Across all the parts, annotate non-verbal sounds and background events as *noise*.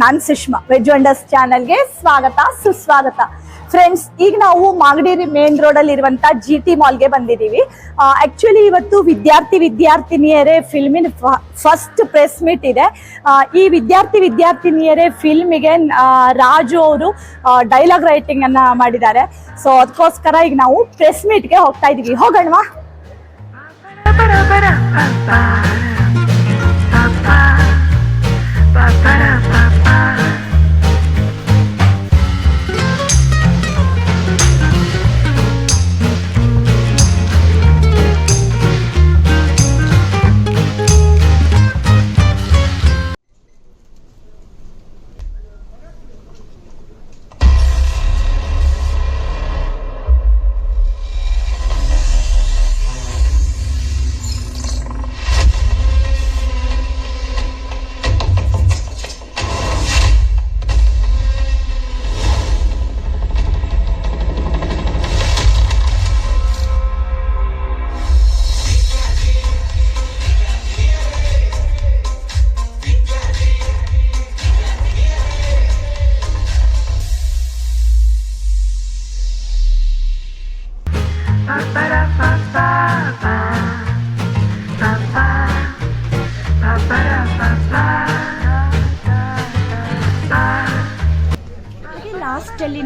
ನಾನ್ Sushma veg wonders ಚಾನಲ್ಗೆ ಸ್ವಾಗತ ಸುಸ್ವಾಗತ ಫ್ರೆಂಡ್ಸ್ ಈಗ ನಾವು ಮಾಗಡಿ ಮೇನ್ ರೋಡ್ ಅಲ್ಲಿ ಇರುವಂತ ಜಿ ಟಿ ಮಾಲ್ಗೆ ಬಂದಿದ್ದೀವಿ ಆಕ್ಚುಲಿ ಇವತ್ತು ವಿದ್ಯಾರ್ಥಿ ವಿದ್ಯಾರ್ಥಿನಿಯರೇ ಫಿಲ್ಮಿನ ಫಸ್ಟ್ ಪ್ರೆಸ್ ಮೀಟ್ ಇದೆ ಈ ವಿದ್ಯಾರ್ಥಿ ವಿದ್ಯಾರ್ಥಿನಿಯರೇ ಫಿಲ್ಮಿಗೆ ರಾಜು ಅವರು ಡೈಲಾಗ್ ರೈಟಿಂಗ್ ಅನ್ನ ಮಾಡಿದ್ದಾರೆ ಸೊ ಅದಕ್ಕೋಸ್ಕರ ಈಗ ನಾವು ಪ್ರೆಸ್ ಮೀಟ್ಗೆ ಹೋಗ್ತಾ ಇದೀವಿ ಹೋಗೋಣವಾ ಹಾಗೆ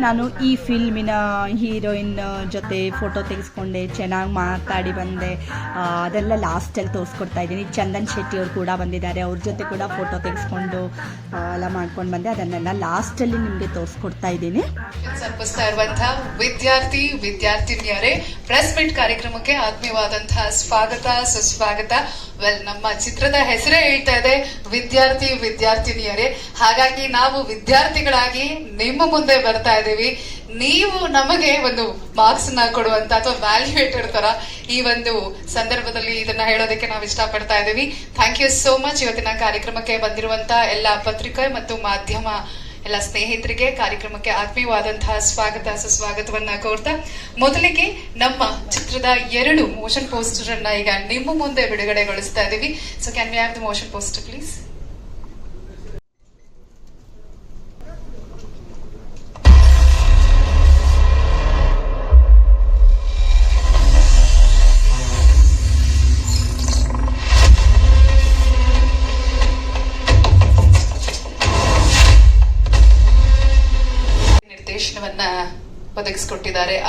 ನಾನು ಈ ಫಿಲ್ಮಿನ ಹೀರೋಯಿನ್ ಜೊತೆ ಫೋಟೋ ತೆಗೆಸ್ಕೊಂಡೆ, ಚೆನ್ನಾಗಿ ಮಾತಾಡಿ ಬಂದೆ. ಅದೆಲ್ಲ ಲಾಸ್ಟಲ್ಲಿ ತೋರಿಸ್ಕೊಡ್ತಾ ಇದ್ದೀನಿ. ಚಂದನ್ ಶೆಟ್ಟಿ ಅವರು ಕೂಡ ಬಂದಿದ್ದಾರೆ. ಅವ್ರ ಜೊತೆ ಕೂಡ ಫೋಟೋ ತೆಗೆಸ್ಕೊಂಡು ಎಲ್ಲ ಮಾಡ್ಕೊಂಡು ಬಂದೆ. ಅದನ್ನೆಲ್ಲ ಲಾಸ್ಟಲ್ಲಿ ನಿಮಗೆ ತೋರಿಸ್ಕೊಡ್ತಾ ಇದ್ದೀನಿ. ಅರ್ಪಿಸ್ತಾ ಇರುವಂತಹ ವಿದ್ಯಾರ್ಥಿ, ವಿದ್ಯಾರ್ಥಿನಿಯರೇ ಪ್ರೆಸ್ ಮೀಟ್ ಕಾರ್ಯಕ್ರಮಕ್ಕೆ ಆತ್ಮೀಯವಾದಂತಹ ಸ್ವಾಗತ, ಸುಸ್ವಾಗತ. ವೆಲ್ ನಮ್ಮ ಚಿತ್ರದ ಹೆಸರೇ ಹೇಳ್ತಾ ಇದೆ, ವಿದ್ಯಾರ್ಥಿ ವಿದ್ಯಾರ್ಥಿನಿಯರೇ. ಹಾಗಾಗಿ ನಾವು ವಿದ್ಯಾರ್ಥಿಗಳಾಗಿ ನಿಮ್ಮ ಮುಂದೆ ಬರ್ತಾ ಇದ್ದೀವಿ. ನೀವು ನಮಗೆ ಒಂದು ಮಾರ್ಕ್ಸ್ನ ಕೊಡುವಂತ ಅಥವಾ ವ್ಯಾಲ್ಯೂಯೇಟರ್ ತರ ಈ ಒಂದು ಸಂದರ್ಭದಲ್ಲಿ ಇದನ್ನ ಹೇಳೋದಕ್ಕೆ ನಾವು ಇಷ್ಟಪಡ್ತಾ ಇದ್ದೀವಿ. ಥ್ಯಾಂಕ್ ಯು ಸೋ ಮಚ್ ಇವತ್ತಿನ ಕಾರ್ಯಕ್ರಮಕ್ಕೆ ಬಂದಿರುವಂತ ಎಲ್ಲ ಪತ್ರಿಕೆ ಮತ್ತು ಮಾಧ್ಯಮ ಎಲ್ಲ ಸ್ನೇಹಿತರಿಗೆ ಕಾರ್ಯಕ್ರಮಕ್ಕೆ ಆತ್ಮೀಯವಾದಂತಹ ಸ್ವಾಗತ, ಸುಸ್ವಾಗತವನ್ನ ಕೋರ್ತಾ, ಮೊದಲಿಗೆ ನಮ್ಮ ಚಿತ್ರದ ಎರಡು ಮೋಷನ್ ಪೋಸ್ಟರ್ ಅನ್ನ ಈಗ ನಿಮ್ಮ ಮುಂದೆ ಬಿಡುಗಡೆಗೊಳಿಸ್ತಾ ಇದೀವಿ. So can we have the motion poster please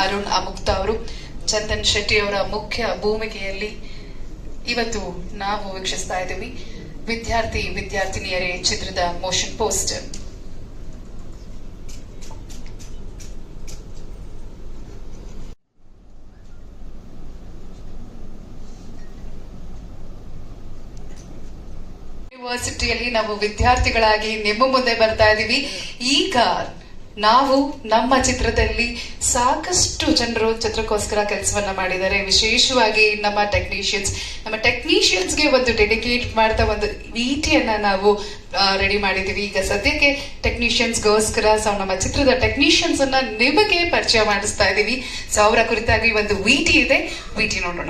Arun Amukta ಅವರು, ಚಂದನ್ ಶೆಟ್ಟಿ ಅವರ ಮುಖ್ಯ ಭೂಮಿಕೆಯಲ್ಲಿ ಇವತ್ತು ನಾವು ವೀಕ್ಷಿಸ್ತಾ ಇದ್ದೀವಿ. ವಿದ್ಯಾರ್ಥಿ, ವಿದ್ಯಾರ್ಥಿನಿಯರೇ, ಚಿತ್ರದ ಮೋಷನ್ ಪೋಸ್ಟರ್ ಯೂನಿವರ್ಸಿಟಿಯಲ್ಲಿ ನಾವು ವಿದ್ಯಾರ್ಥಿಗಳಾಗಿ ನಿಮ್ಮ ಮುಂದೆ ಬರ್ತಾ ಇದ್ದೀವಿ. ಈಗ ನಾವು ನಮ್ಮ ಚಿತ್ರದಲ್ಲಿ ಸಾಕಷ್ಟು ಜನರು ಚಿತ್ರಕ್ಕೋಸ್ಕರ ಕೆಲಸವನ್ನ ಮಾಡಿದ್ದಾರೆ. ವಿಶೇಷವಾಗಿ ನಮ್ಮ ಟೆಕ್ನಿಷಿಯನ್ಸ್ ನಮ್ಮ ಟೆಕ್ನಿಷಿಯನ್ಸ್ಗೆ ಒಂದು ಡೆಡಿಕೇಟ್ ಮಾಡ್ತಾ ಒಂದು ವಿಟಿಯನ್ನ ನಾವು ರೆಡಿ ಮಾಡಿದ್ದೀವಿ. ಈಗ ಸದ್ಯಕ್ಕೆ ಟೆಕ್ನಿಷಿಯನ್ಸ್ಗೋಸ್ಕರ ಸೊ ನಮ್ಮ ಚಿತ್ರದ ಟೆಕ್ನಿಷಿಯನ್ಸ್ ಅನ್ನ ನಿಮಗೆ ಪರಿಚಯ ಮಾಡಿಸ್ತಾ ಇದ್ದೀವಿ ಸೊ, ಅವರ ಕುರಿತಾಗಿ ಒಂದು ವಿಟಿ ಇದೆ. ವಿಟಿ ನೋಡೋಣ.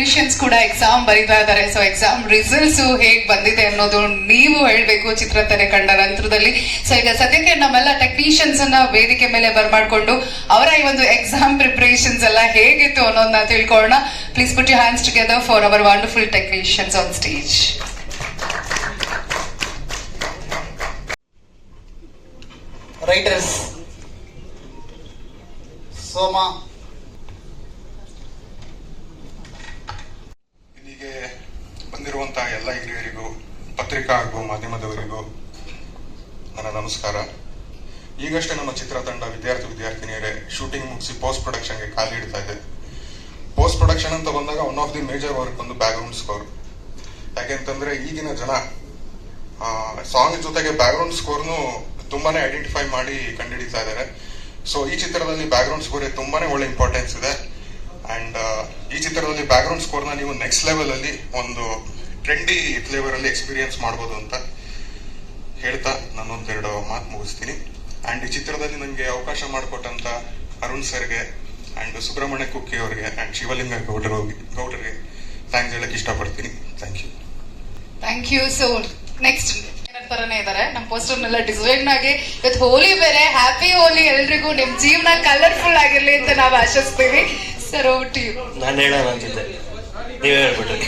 ಟೆಕ್ನಿಷಿಯನ್ಸ್ ಕೂಡ ಎಕ್ಸಾಮ್ ಬರೀತಾ ಇದ್ದಾರೆ. ಸೊ ಎಕ್ಸಾಮ್ ರಿಸಲ್ಟ್ಸ್ ಹೇಗ್ ಬಂದಿದೆ ಅನ್ನೋದು ನೀವು ಹೇಳ್ಬೇಕು ಚಿತ್ರತೆರೆ ಕಂಡ ನಂತರದಲ್ಲಿ ಸೊ ಈಗ ಸದ್ಯಕ್ಕೆ ನಮ್ಮೆಲ್ಲ ಟೆಕ್ನಿಷಿಯನ್ಸ್ ಅನ್ನ ವೇದಿಕೆ ಮೇಲೆ ಬರ್ಮಾಡ್ಕೊಂಡು ಅವರ ಈ ಒಂದು ಎಕ್ಸಾಮ್ ಪ್ರಿಪರೇಷನ್ಸ್ ಎಲ್ಲ ಹೇಗಿತ್ತು ಅನ್ನೋದನ್ನ ತಿಳ್ಕೊಳ್ಳೋಣ. Please put you hands together for our wonderful technicians on stage writers ಸೋಮ ಬಂದಿರುವಂತಹ ಎಲ್ಲ ಹಿರಿಯರಿಗೂ ಪತ್ರಿಕಾ ಹಾಗೂ ಮಾಧ್ಯಮದವರಿಗೂ ನನ್ನ ನಮಸ್ಕಾರ. ಈಗಷ್ಟೇ ನಮ್ಮ ಚಿತ್ರತಂಡ ವಿದ್ಯಾರ್ಥಿ ವಿದ್ಯಾರ್ಥಿನಿಯರೇ ಶೂಟಿಂಗ್ ಮುಗಿಸಿ ಪೋಸ್ಟ್ ಪ್ರೊಡಕ್ಷನ್ಗೆ ಕಾಲಿಡ್ತಾ ಇದೆ. ಪೋಸ್ಟ್ ಪ್ರೊಡಕ್ಷನ್ ಅಂತ ಬಂದಾಗ one of the major work ಒಂದು ಬ್ಯಾಕ್ಗ್ರೌಂಡ್ ಸ್ಕೋರ್ ಯಾಕೆಂತಂದ್ರೆ ಈಗಿನ ಜನ ಸಾಂಗ್ ಜೊತೆಗೆ ಬ್ಯಾಕ್ಗ್ರೌಂಡ್ ಸ್ಕೋರ್ನು ತುಂಬಾನೇ ಐಡೆಂಟಿಫೈ ಮಾಡಿ ಕಂಡುಹಿಡಿತಾ ಇದ್ದಾರೆ ಸೊ ಈ ಚಿತ್ರದಲ್ಲಿ ಬ್ಯಾಕ್ಗ್ರೌಂಡ್ ಸ್ಕೋರ್ ತುಂಬಾನೇ ಒಳ್ಳೆ ಇಂಪಾರ್ಟೆನ್ಸ್ ಇದೆ. ಅಂಡ್ ಈ ಚಿತ್ರದಲ್ಲಿ ಬ್ಯಾಕ್ಗ್ರೌಂಡ್ ಸ್ಕೋರ್ನ ನೀವು ನೆಕ್ಸ್ಟ್ ಲೆವೆಲ್ ಅಲ್ಲಿ ಒಂದು ಟ್ರೆಂಡಿ ಫ್ಲೇವರ್ ಅಲ್ಲಿ ಎಕ್ಸ್ಪೀರಿಯನ್ಸ್ ಮಾಡ್ಬೋದು ಅಂತ ಹೇಳ್ತಾ ನಾನೊಂದೆರಡು ಮಾತು ಮುಗಿಸ್ತೀನಿ. ಅಂಡ್ ಈ ಚಿತ್ರದಲ್ಲಿ ನನಗೆ ಅವಕಾಶ ಮಾಡಿಕೊಟ್ಟಂತ ಅರುಣ್ ಸರ್ಗೆ ಅಂಡ್ ಸುಬ್ರಹ್ಮಣ್ಯ ಕುಕ್ಕಿ ಅವರಿಗೆ ಅಂಡ್ ಶಿವಲಿಂಗ ಗೌಡರು ಗೌಡರಿಗೆ ಥ್ಯಾಂಕ್ಸ್ ಹೇಳಕ್ ಇಷ್ಟಪಡ್ತೀನಿ. Thank you thank you so next ತರನೇ ಇದಾರೆ. ನಮ್ಮ ಪೋಸ್ಟರ್ನೆಲ್ಲ ಡಿಸೈನ್ ಆಗಿ ಇವತ್ತು ಹೋಲಿ ಬೇರೆ ಹ್ಯಾಪಿ ಹೋಲಿ ಎಲ್ರಿಗೂ. ನಿಮ್ ಜೀವನ ಕಲರ್ಫುಲ್ ಆಗಿರ್ಲಿ ಅಂತ ನಾವು ಆಶಿಸ್ತೀವಿ. ಸರ್ ಓವರ್ ಟು ಯು ನಾನು ಹೇಳೋಣ ಅಂತಿದ್ದೆ. ನೀವೇ ಹೇಳ್ಬಿಟ್ರಿ.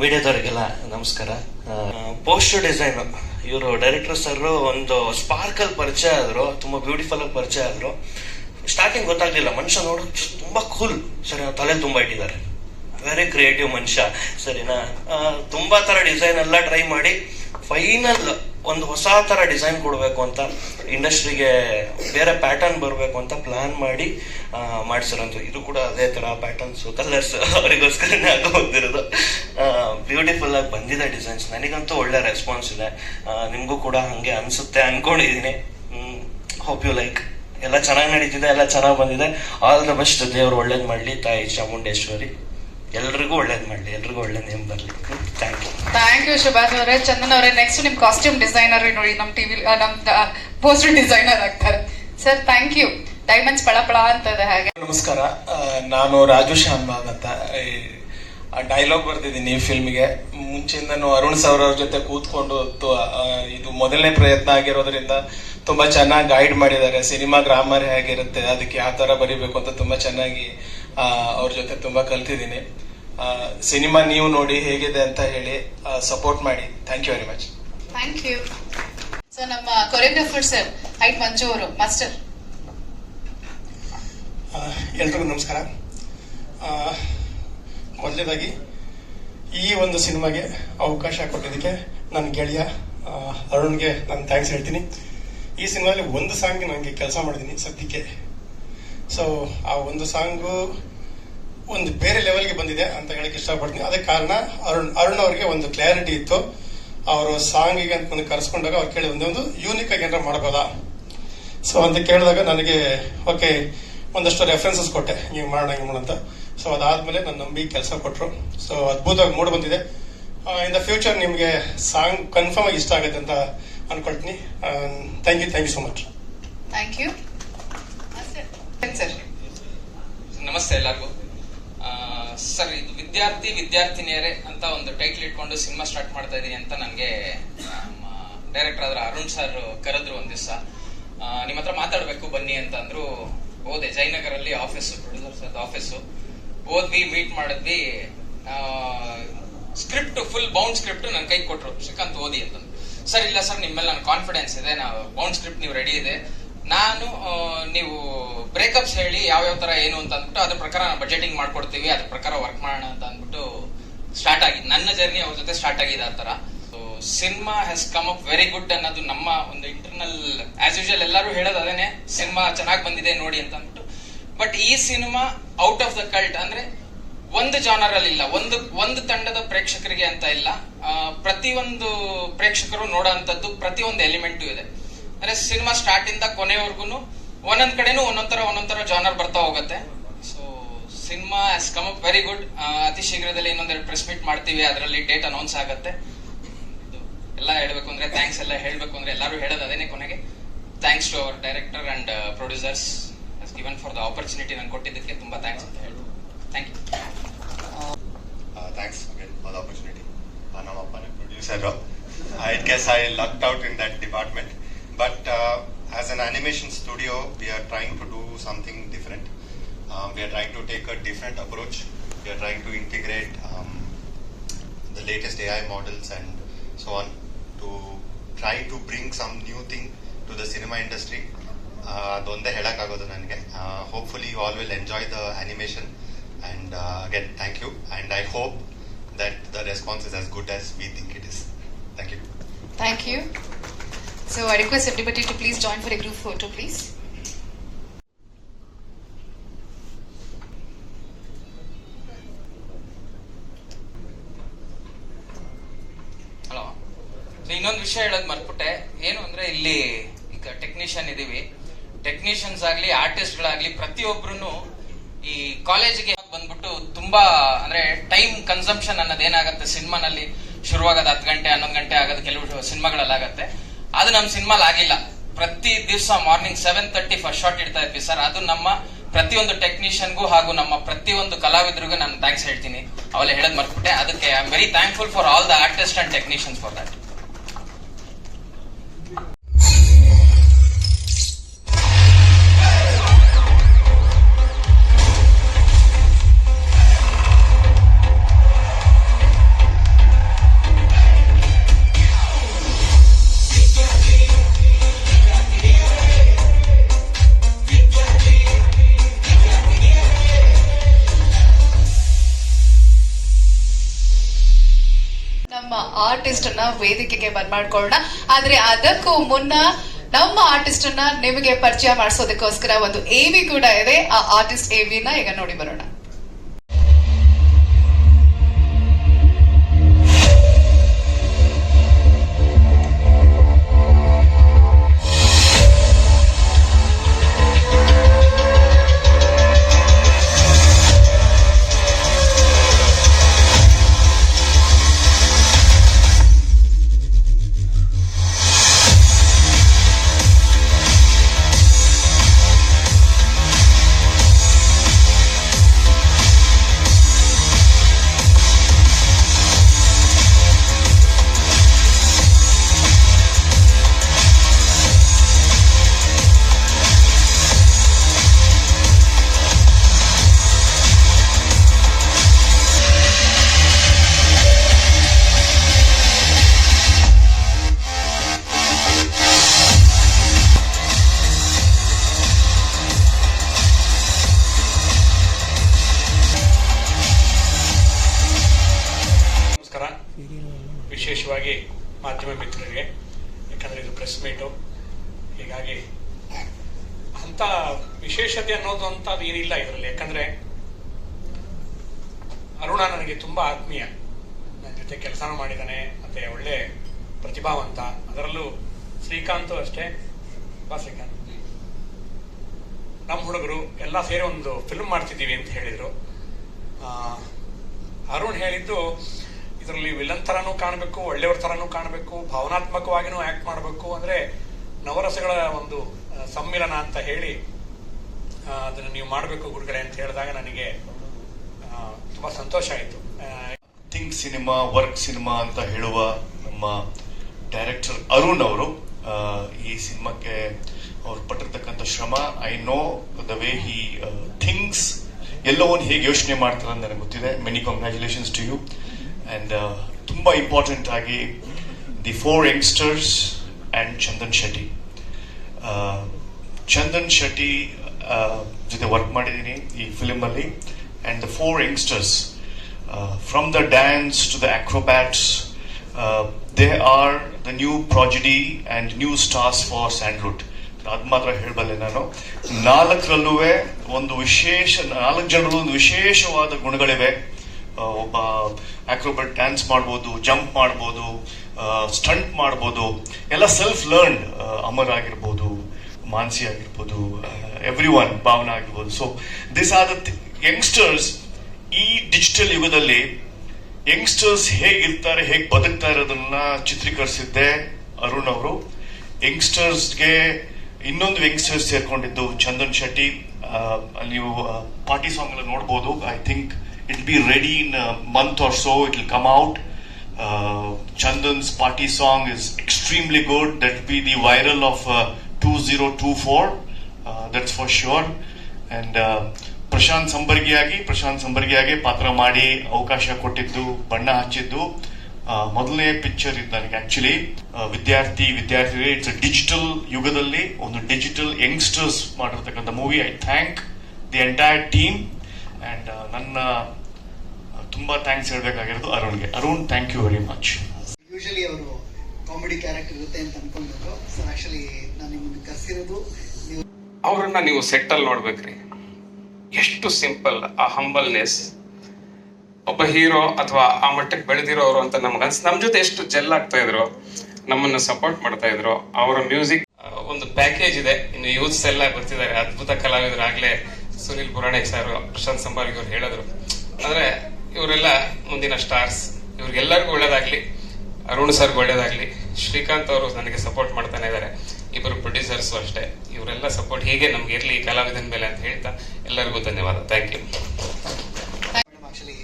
ಮೀಡಿಯಾದವ್ರಿಗೆಲ್ಲ ನಮಸ್ಕಾರ. ಪೋಸ್ಟರ್ ಡಿಸೈನ್ ಇವರು ಡೈರೆಕ್ಟರ್ ಸರ್ ಒಂದು ಸ್ಪಾರ್ಕಲ್ ಪರಿಚಯ ಆದ್ರು, ತುಂಬಾ ಬ್ಯೂಟಿಫುಲ್ ಆಗಿ ಪರಿಚಯ ಆದ್ರು. ಸ್ಟಾರ್ಟಿಂಗ್ ಗೊತ್ತಾಗ್ಲಿಲ್ಲ. ಮನುಷ್ಯ ನೋಡಕ್ ತುಂಬಾ ಕೂಲ್ ಸರಿ ತಲೆ ತುಂಬಾ ಇಟ್ಟಿದ್ದಾರೆ. ವೆರಿ ಕ್ರಿಯೇಟಿವ್ ಮನುಷ್ಯ. ಸರಿನಾ? ತುಂಬ ತರ ಡಿಸೈನ್ ಎಲ್ಲ ಟ್ರೈ ಮಾಡಿ ಫೈನಲ್ ಒಂದು ಹೊಸ ತರ ಡಿಸೈನ್ ಕೊಡಬೇಕು ಅಂತ ಇಂಡಸ್ಟ್ರಿಗೆ ಬೇರೆ ಪ್ಯಾಟರ್ನ್ ಬರಬೇಕು ಅಂತ ಪ್ಲಾನ್ ಮಾಡಿ ಮಾಡಿಸಿರೋದು ಇದು ಕೂಡ ಅದೇ ತರ ಪ್ಯಾಟರ್ನ್ಸ್ ಕಲರ್ಸ್ ಅವರಿಗೋಸ್ಕರನೇ ಆಗೋ ಬಂದಿರೋದು ಬ್ಯೂಟಿಫುಲ್ ಆಗಿ ಬಂದಿದೆ ಡಿಸೈನ್ಸ್ ನನಗಂತೂ ಒಳ್ಳೆ ರೆಸ್ಪಾನ್ಸ್ ಇದೆ. ನಿಮಗೂ ಕೂಡ ಹಂಗೆ ಅನ್ಸುತ್ತೆ ಅನ್ಕೊಂಡಿದೀನಿ. ಹೋಪ್ ಯು ಲೈಕ್ ಎಲ್ಲ ಚೆನ್ನಾಗಿ ನಡೀತಿದೆ, ಎಲ್ಲ ಚೆನ್ನಾಗಿ ಬಂದಿದೆ. ಆಲ್ ದ ಬೆಸ್ಟ್ ದೇವ್ರು ಒಳ್ಳೇದು ಮಾಡಲಿ. ತಾಯಿ ಚಾಮುಂಡೇಶ್ವರಿ. ಎಲ್ರಿಗೂ ಒಳ್ಳೇದು ಮಾಡಲಿ ಎಲ್ರಿಗೂ ಒಳ್ಳೆ ನೇಮ್ ಬರಲಿ. Thank you thank you Subhash ಅವರೇ. ಚಂದನ್ ಅವರೇ ನೆಕ್ಸ್ಟ್ ನಿಮ್ಮ ಕಾಸ್ಟ್ಯೂಮ್ ಡಿಸೈನರ್ ನೋಡಿ ನಮ್ಮ ಟಿವಿ ನಮ್ಮ ಪೋಸ್ಟರ್ ಡಿಸೈನರ್ ಆಗ್ತಾರೆ. ಸರ್ ಥ್ಯಾಂಕ್ ಯು ಡೈಮಂಡ್ಸ್ ಪಳ ಪಳ ಅಂತ ಇದೆ ಹಾಗೆ. ನಮಸ್ಕಾರ. ನಾನು ರಾಜು ಶಾನ್ಭಾಗ್ ಅಂತ. ಡೈಲಾಗ್ ಬರ್ತಿದ್ದೀನಿ ಈ ಫಿಲ್ಮ್ಗೆ ಮುಂಚೆಯಿಂದನೂ ಅರುಣ್ ಸರ್ ಅವ್ರ ಜೊತೆ ಕೂತ್ಕೊಂಡು ಇದು ಮೊದಲನೇ ಪ್ರಯತ್ನ ಆಗಿರೋದ್ರಿಂದ ತುಂಬಾ ಚೆನ್ನಾಗಿ ಗೈಡ್ ಮಾಡಿದ್ದಾರೆ. ಸಿನಿಮಾ ಗ್ರಾಮರ್ ಹೇಗಿರುತ್ತೆ ಅದಕ್ಕೆ ಯಾವ ಥರ ಬರಿಬೇಕು ಅಂತ ತುಂಬಾ ಚೆನ್ನಾಗಿ ಅವ್ರ ಜೊತೆ ತುಂಬಾ ಕಲ್ತಿದ್ದೀನಿ. ಸಿನಿಮಾ ನೀವು ನೋಡಿ ಹೇಗಿದೆ ಅಂತ ಹೇಳಿ ಸಪೋರ್ಟ್ ಮಾಡಿ. Thank you very much thank you sir ನಮ್ಮ ಕೊರಿಯೋಗ್ರಾಫರ್ ಸರ್ ಹೈಟ್ ಮಂಜು ಅವರು ಮಾಸ್ಟರ್ ಎಲ್ರಿಗೂ ನಮಸ್ಕಾರ. ಆ, ಮೊದಲನೇದಾಗಿ ಈ ಒಂದು ಸಿನಿಮಾಗೆ ಅವಕಾಶ ಕೊಟ್ಟಿದ್ದಕ್ಕೆ ನನ್ನ ಗೆಳೆಯ ಅರುಣ್ಗೆ ನಾನು ಥ್ಯಾಂಕ್ಸ್ ಹೇಳ್ತೀನಿ. ಈ ಸಿನಿಮಾದಲ್ಲಿ ಒಂದು ಸಾಂಗ್ ನನಗೆ ಕೆಲಸ ಮಾಡಿದ್ದೀನಿ ಸದ್ಯಕ್ಕೆ. ಸೊ ಆ ಒಂದು ಸಾಂಗು ಒಂದು ಬೇರೆ ಲೆವೆಲ್ಗೆ ಬಂದಿದೆ ಅಂತ ಹೇಳಕ್ಕೆ ಇಷ್ಟಪಡ್ತೀನಿ. ಅದಕ್ಕೆ ಕಾರಣ ಅರುಣ್ ಅರುಣ್ ಅವರಿಗೆ ಒಂದು ಕ್ಲಾರಿಟಿ ಇತ್ತು. ಅವರು ಸಾಂಗಿಗೆ ಅಂತ ಒಂದು ಕರೆಸ್ಕೊಂಡಾಗ ಅವ್ರು ಕೇಳಿ ಒಂದೊಂದು ಒಂದು ಯೂನಿಕ್ ಆಗಿ ಏನಾರ ಮಾಡ್ಬೋದಾ? ಸೊ ಅಂತ ಕೇಳಿದಾಗ ನನಗೆ ಓಕೆ ಒಂದಷ್ಟು ರೆಫರೆನ್ಸಸ್ ಕೊಟ್ಟೆ. ನೀವು ಮಾಡೋಣ ಹಿಂಗೆ ಮಾಡೋಣ ಅಂತ. ಸೊ ಅದಾದ್ಮೇಲೆ ನನ್ನ ನಂಬಿ ಕೆಲಸ ಕೊಟ್ಟರು ಸೊ ಅದ್ಭುತವಾಗಿ ಮೂಡ್ ಬಂದಿದೆ. ಇನ್ ದ ಫ್ಯೂಚರ್ ನಿಮಗೆ ಸಾಂಗ್ ಕನ್ಫರ್ಮ್ ಆಗಿ ಇಷ್ಟ ಆಗುತ್ತೆ ಅಂತ ಅನ್ಕೊಳ್ತೀನಿ. Thank you thank you so much thank you sir ನಮಸ್ತೆ ಎಲ್ಲರಿಗೂ. ಸರ್, ಇದು ವಿದ್ಯಾರ್ಥಿ, ವಿದ್ಯಾರ್ಥಿನಿಯರೇ ಅಂತ ಒಂದು ಟೈಟ್ಲ್ ಇಟ್ಕೊಂಡು ಸಿನಿಮಾ ಸ್ಟಾರ್ಟ್ ಮಾಡ್ತಾ ಇದೀನಿ ಅಂತ ನನಗೆ ಡೈರೆಕ್ಟರ್ ಆದ್ರೆ ಅರುಣ್ ಸರ್ ಕರೆದ್ರು ಒಂದ್ ದಿವಸ. ನಿಮ್ಮ ಹತ್ರ ಮಾತಾಡ್ಬೇಕು, ಬನ್ನಿ ಅಂತ ಅಂದ್ರು. ಹೋದೆ, ಜಯನಗರಲ್ಲಿ ಆಫೀಸ್ ಪ್ರೊಡ್ಯೂಸರ್ ಸರ್ ಆಫೀಸು ಹೋದ್ವಿ ಮೀಟ್ ಮಾಡಿದ್ವಿ. ಸ್ಕ್ರಿಪ್ಟ್ ಫುಲ್ ಬೌಂಡ್ ಸ್ಕ್ರಿಪ್ಟ್ ನನ್ನ ಕೈ ಕೊಟ್ರು. ಶ್ರೀಕಾಂತ್ ಓದಿ ಅಂತಂದು. ಸರ್, ಇಲ್ಲ ಸರ್ ನಿಮ್ಮ ಮೇಲೆ ನನ್ನ ಕಾನ್ಫಿಡೆನ್ಸ್ ಇದೆ. ನಾವು ಬೌಂಡ್ ಸ್ಕ್ರಿಪ್ಟ್ ನೀವು ರೆಡಿ ಇದೆ. ನಾನು ನೀವು ಬ್ರೇಕಪ್ಸ್ ಹೇಳಿ ಯಾವ ಯಾವ ತರ ಏನು ಅಂತ ಅಂದ್ಬಿಟ್ಟು ಅದ್ರ ಪ್ರಕಾರ ಬಜೆಟಿಂಗ್ ಮಾಡ್ಕೊಡ್ತೀವಿ, ಅದ್ರ ಪ್ರಕಾರ ವರ್ಕ್ ಮಾಡೋಣ ಅಂತ ಅಂದ್ಬಿಟ್ಟು ಸ್ಟಾರ್ಟ್ ಆಗಿದೆ ನನ್ನ ಜರ್ನಿ ಅವ್ರ ಜೊತೆ ಸ್ಟಾರ್ಟ್ ಆಗಿದೆ ಆ ತರ. Cinema has come up very good ಅನ್ನೋದು ನಮ್ಮ ಒಂದು ಇಂಟರ್ನಲ್ ಆಸ್ ಯೂಶಲ್ ಎಲ್ಲರೂ ಹೇಳೋದು ಅದೇನೆ ಸಿನಿಮಾ ಚೆನ್ನಾಗಿ ಬಂದಿದೆ ನೋಡಿ ಅಂತ ಅಂದ್ಬಿಟ್ಟು. ಬಟ್ ಈ cinema out of the cult ಅಂದ್ರೆ ಒಂದು ಜಾನರ್ ಅಲ್ಲಿ ಇಲ್ಲ, ಒಂದು ಒಂದು ತಂಡದ ಪ್ರೇಕ್ಷಕರಿಗೆ ಅಂತ ಇಲ್ಲ. ಪ್ರತಿಯೊಂದು ಪ್ರೇಕ್ಷಕರು ನೋಡೋ ಅಂತದ್ದು ಪ್ರತಿಯೊಂದು ಎಲಿಮೆಂಟು ಇದೆ. ಅಂದ್ರೆ ಸಿನಿಮಾ ಸ್ಟಾರ್ಟ್ ಇಂದ ಕೊನೆವರೆಗೂ ಒಂದೊಂದ್ ಕಡೆನೂ ಒಂದೊಂದ್ ತರ ಒಂದೊಂದ್ ತರ ಜಾನರ್ ಬರ್ತಾ ಹೋಗುತ್ತೆ. So cinema has come up very good ಅತಿ ಶೀಘ್ರದಲ್ಲಿ ಇನ್ನೊಂದೆರಡು ಪ್ರೆಸ್ ಮೀಟ್ ಮಾಡ್ತೀವಿ ಅದರಲ್ಲಿ ಡೇಟ್ ಅನೌನ್ಸ್ ಆಗುತ್ತೆ. ಎಲ್ಲ ಹೇಳ್ಬೇಕು ಅಂದ್ರೆ ಥ್ಯಾಂಕ್ಸ್ ಎಲ್ಲ ಹೇಳ್ಬೇಕು ಅಂದ್ರೆ ಎಲ್ಲರೂ ಹೇಳೋದು ಅದೇನೆ ಕೊನೆಗೆ. Thanks to our director and producers given for the opportunity ನಾನು ಕೊಟ್ಟಿದ್ದಕ್ಕೆ ತುಂಬಾ ಥ್ಯಾಂಕ್ಸ್ ಅಂತ ಹೇಳ್ಬೋದು. Thank you thanks for the producer Uh, now, upon a out in that guess I lucked out in that department. But uh, as an animation studio, we are trying to do something different. Um, we are trying to take a different approach. We are trying to integrate um, the latest AI models and so on to try to bring some new thing to the cinema industry. ಅದೊಂದೇ ಹೇಳಕ್ಕಾಗೋದು ನನಗೆ hopefully you all will enjoy the animation and again thank you and I hope that the response is as good as we think it is thank you Thank you. So I request everybody to please join for a group photo, please. Hello ಇನ್ನೊಂದು ವಿಷಯ ಹೇಳೋದು ಮರ್ಬಿಟ್ಟೆ ಏನು ಅಂದ್ರೆ ಇಲ್ಲಿ ಈಗ technician ಇದೀವಿ. Technicians ಆಗ್ಲಿ ಆರ್ಟಿಸ್ಟ್ಗಳಾಗ್ಲಿ ಪ್ರತಿಯೊಬ್ರು ಈ ಕಾಲೇಜಿಗೆ ಬಂದ್ಬಿಟ್ಟು ತುಂಬಾ ಅಂದ್ರೆ ಟೈಮ್ ಕನ್ಸಂಪ್ಷನ್ ಅನ್ನೋದೇನಾಗತ್ತೆ ಸಿನಿಮಾನಲ್ಲಿ ಶುರುವಾಗದ ಹತ್ತು ಗಂಟೆ ಹನ್ನೊಂದು ಗಂಟೆ ಆಗೋದು ಕೆಲವು ಸಿನಿಮಾಗಳಲ್ಲಿ ಅದು ನಮ್ಮ ಸಿನಿಮಾಲ್ ಆಗಿಲ್ಲ. ಪ್ರತಿ ದಿವಸ morning seven thirty first shot ಇಡ್ತಾ ಇದ್ವಿ ಸರ್. ಅದು ನಮ್ಮ ಪ್ರತಿಯೊಂದು ಟೆಕ್ನಿಷಿಯನ್ಗೂ ಹಾಗೂ ನಮ್ಮ ಪ್ರತಿಯೊಂದು ಕಲಾವಿದರಿಗೂ ನಾನು ಥ್ಯಾಂಕ್ಸ್ ಹೇಳ್ತೀನಿ. ಅವೆಲ್ಲ ಹೇಳೋದು ಮರ್ತ್ಬಿಟ್ಟೆ. ಅದಕ್ಕೆ I am very thankful for all the artist and technicians for that artist ಅನ್ನ ವೇದಿಕೆಗೆ ಬರ್ಮಾಡ್ಕೊಳ್ಳೋಣ ಆದ್ರೆ ಅದಕ್ಕೂ ಮುನ್ನ ನಮ್ಮ ಆರ್ಟಿಸ್ಟ್ ಅನ್ನ ನಿಮಗೆ ಪರಿಚಯ ಮಾಡಿಸೋದಕ್ಕೋಸ್ಕರ ಒಂದು ಎವಿ ಕೂಡ ಇದೆ. ಆ ಆರ್ಟಿಸ್ಟ್ ಎವಿನ ಈಗ ನೋಡಿ ಬರೋಣ. ಮಾಧ್ಯಮ ಮಿತ್ರರಿಗೆ, ಯಾಕಂದರೆ ಇದು ಪ್ರೆಸ್ ಮೀಟು ಹೀಗಾಗಿ ಅಂಥ ವಿಶೇಷತೆ ಅನ್ನೋದು ಅಂತ ಏನಿಲ್ಲ ಇದರಲ್ಲಿ. ಯಾಕಂದರೆ ಅರುಣ ನನಗೆ ತುಂಬ ಆತ್ಮೀಯ. ನನ್ನ ಜೊತೆ ಕೆಲಸನೂ ಮಾಡಿದ್ದಾನೆ ಮತ್ತು ಒಳ್ಳೆ ಪ್ರತಿಭಾವಂತ. ಅದರಲ್ಲೂ ಶ್ರೀಕಾಂತು ಅಷ್ಟೇ. ಬಾ ಶ್ರೀಕಾಂತ್. ನಮ್ಮ ಹುಡುಗರು ಎಲ್ಲ ಸೇರಿ ಒಂದು ಫಿಲ್ಮ್ ಮಾಡ್ತಿದ್ದೀವಿ ಅಂತ ಹೇಳಿದರು. ಅರುಣ್ ಹೇಳಿದ್ದು ಇದರಲ್ಲಿ ವಿಲನ್ ಥರನೂ ಕಾಣಬೇಕು, ಒಳ್ಳೆಯವ್ರ ಥರನೂ ಕಾಣಬೇಕು, ಭಾವನಾತ್ಮಕವಾಗಿನೂ ಆಕ್ಟ್ ಮಾಡಬೇಕು ಅಂದ್ರೆ ನವರಸಗಳ ಒಂದು ಸಮ್ಮಿಲನ ಅಂತ ಹೇಳಿ ಅದನ್ನು ನೀವು ಮಾಡಬೇಕು ಗುರುಗಳೇ ಅಂತ ಹೇಳಿದಾಗ ನನಗೆ ತುಂಬಾ ತುಂಬ ಸಂತೋಷ ಆಯಿತು. ಥಿಂಕ್ ಸಿನಿಮಾ ವರ್ಕ್ ಸಿನಿಮಾ ಅಂತ ಹೇಳುವ ನಮ್ಮ ಡೈರೆಕ್ಟರ್ ಅರುಣ್ ಅವರು ಈ ಸಿನಿಮಾಕ್ಕೆ ಅವ್ರು ಪಟ್ಟಿರ್ತಕ್ಕಂಥ ಶ್ರಮ I know the way he things ಎಲ್ಲವನ್ನು ಹೇಗೆ ಯೋಚನೆ ಮಾಡ್ತಾರೆ ಅಂತ ನನಗೆ ಗೊತ್ತಿದೆ. Many congratulations to you and ತುಂಬ ಇಂಪಾರ್ಟೆಂಟ್ ಆಗಿ the four youngsters and Chandan Shetty Chandan Shetty ಜೊತೆ ವರ್ಕ್ ಮಾಡಿದ್ದೀನಿ ಈ ಫಿಲಮಲ್ಲಿ and the four youngsters from the dance to the acrobats they are the new prodigy and new stars for Sandalwood ಅದು ಮಾತ್ರ ಹೇಳಬಲ್ಲೆ ನಾನು. ನಾಲ್ಕರಲ್ಲೂ ಒಂದು ವಿಶೇಷ, ನಾಲ್ಕು ಜನರಲ್ಲೂ ಒಂದು ವಿಶೇಷವಾದ ಗುಣಗಳಿವೆ. ಒಬ್ಬ ಆಕ್ರೋಬಟ್ ಡ್ಯಾನ್ಸ್ ಮಾಡ್ಬೋದು ಜಂಪ್ ಮಾಡ್ಬೋದು ಸ್ಟಂಟ್ ಮಾಡ್ಬೋದು, ಎಲ್ಲ ಸೆಲ್ಫ್ ಲರ್ನ್ ಅಮರ್ ಆಗಿರ್ಬೋದು, ಮಾನ್ಸಿ ಆಗಿರ್ಬೋದು ಎವ್ರಿ ಒನ್ ಭಾವನಾ ಆಗಿರ್ಬೋದು. So this are the youngsters ಈ ಡಿಜಿಟಲ್ ಯುಗದಲ್ಲಿ ಯಂಗ್ಸ್ಟರ್ಸ್ ಹೇಗಿರ್ತಾರೆ ಹೇಗೆ ಬದುಕ್ತಾ ಇರೋದನ್ನ ಚಿತ್ರೀಕರಿಸಿದ್ದೆ ಅರುಣ್ ಅವರು. ಯಂಗ್ಸ್ಟರ್ಸ್ಗೆ ಇನ್ನೊಂದು ಯಂಗ್ಸ್ಟರ್ಸ್ ಸೇರ್ಕೊಂಡಿದ್ದು ಚಂದನ್ ಶೆಟ್ಟಿ. ನೀವು ಪಾರ್ಟಿ ಸಾಂಗ್ ಎಲ್ಲ ನೋಡ್ಬೋದು I think it be ready in month or so it will come out Chandan's party song is extremely good that be the viral of two zero two four that's for sure and Prashanth ಸಂಬರ್ಗಿಯಾಗಿ Prashanth ಸಂಬರ್ಗಿಯಾಗಿ ಪಾತ್ರ ಮಾಡಿ ಅವಕಾಶ ಕೊಟ್ಟಿದ್ದು, ಬಣ್ಣ ಹಚ್ಚಿದ್ದು ಮೊದಲನೇ picture ಇದು ನನಗೆ ಆಕ್ಚುಲಿ ವಿದ್ಯಾರ್ಥಿ ವಿದ್ಯಾರ್ಥಿ ಇಟ್ಸ್ ಡಿಜಿಟಲ್ ಯುಗದಲ್ಲಿ, ಒಂದು ಡಿಜಿಟಲ್ ಯಂಗ್ಸ್ಟರ್ಸ್ ಮಾಡಿರ್ತಕ್ಕಂಥ movie I thank the entire team and ನನ್ನ ತುಂಬ ತುಂಬಾ ಥ್ಯಾಂಕ್ಸ್ ಹೇಳಬೇಕಾಗಿರೋದು ಅರುಣ್ಗೆ. Arun thank you very much usually ಅವರು ಕಾಮಿಡಿ ಕ್ಯಾರೆಕ್ಟರ್ ಇರುತ್ತೆ ಅಂತ ಅನ್ಕೊಂಡಿದ್ರು ಸರ್ ಆಕ್ಚುಲಿ ನಾನು ನಿಮ್ಮನ್ನು ಕರೆಸಿರೋದು ನೀವು ಅವ್ರನ್ನ ನೀವು ಸೆಟ್ಟಲ್ಲಿ ನೋಡ್ಬೇಕ್ರಿ. ಎಷ್ಟು ಸಿಂಪಲ್ ಆ ಹಂಬಲ್ನೆಸ್ ಒಬ್ಬ ಹೀರೋ ಅಥವಾ ಆ ಮಟ್ಟಕ್ಕೆ ಬೆಳೆದಿರೋರು ಅಂತ ನಮ್ಗೆ ಅನ್ಸ್ ನಮ್ಮ ಜೊತೆ ಎಷ್ಟು ಜೆಲ್ ಆಗ್ತಾ ಇದ್ರು ನಮ್ಮನ್ನು ಸಪೋರ್ಟ್ ಮಾಡ್ತಾ ಇದ್ರು ಅವರ ಮ್ಯೂಸಿಕ್ ಒಂದು ಪ್ಯಾಕೇಜ್ ಇದೆ. ಇನ್ನು ಯೂತ್ಸ್ ಎಲ್ಲ ಬರ್ತಿದ್ದಾರೆ. ಅದ್ಭುತ ಕಲಾವಿದರಾಗ್ಲೇ ಸುನಿಲ್ ಪುರಾಣಿಕ್ ಸರ್ ಪ್ರಶಾಂತ್ ಸಂಬಾಲ್ ಅವ್ರು ಹೇಳಿದ್ರು. ಆದ್ರೆ ಇವರೆಲ್ಲ ಮುಂದಿನ ಸ್ಟಾರ್ಸ್ ಇವ್ರಿಗೆಲ್ಲರಿಗೂ ಒಳ್ಳೇದಾಗ್ಲಿ ಅರುಣ್ ಸರ್ಗೂ ಒಳ್ಳೇದಾಗ್ಲಿ ಶ್ರೀಕಾಂತ್ ಅವರು ನನಗೆ ಸಪೋರ್ಟ್ ಮಾಡ್ತಾನೆ ಇದ್ದಾರೆ ಇಬ್ಬರು ಪ್ರೊಡ್ಯೂಸರ್ಸ್ ಅಷ್ಟೇ. ಇವರೆಲ್ಲ ಸಪೋರ್ಟ್ ಹೀಗೆ ನಮ್ಗೆ ಇರ್ಲಿ ಕಲಾವಿದನ ಮೇಲೆ ಅಂತ ಹೇಳ್ತಾ ಎಲ್ಲರಿಗೂ ಧನ್ಯವಾದ. Thank you actually